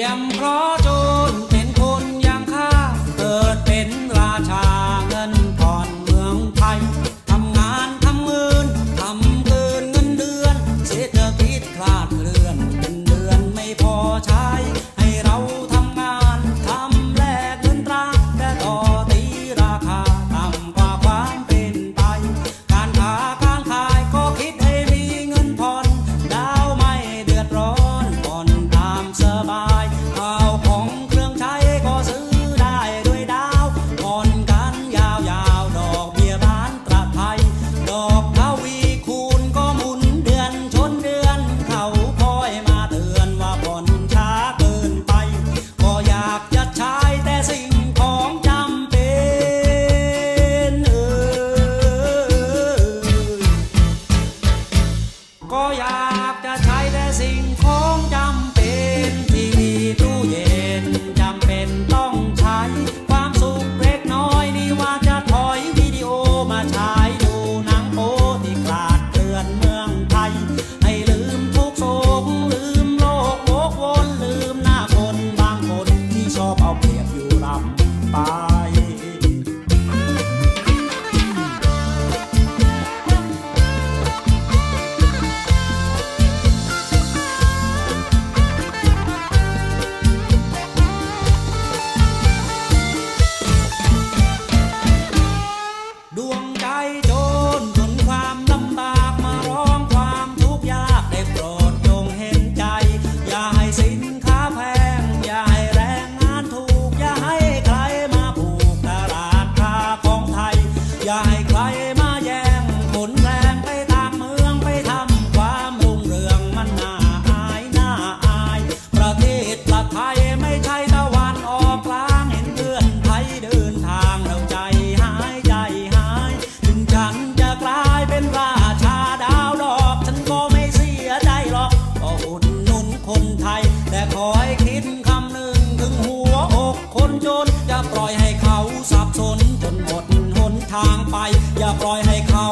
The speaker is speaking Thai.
ยี่ยมเพราะ อยาใใครมาแย่งผลแรงไปตาเมืองไปทำความรุ่เรืองมันน่าอายน่าอาย ประเทศประไทยไม่ใช่ตะวันออกกลางเห็นเพื่อนไทยเดินทางเราใจหายใจหาย ถึงฉันจะกลายเป็นราชาดาวดอก ฉันก็ไม่เสียใจหรอกก็อุดหนุนคนไทย แต่ขอใคิดคำหนึ่งถึงหัวอกคนจนจะปล่อยให้เขาสับสน ทางไป อย่าปล่อยให้เขา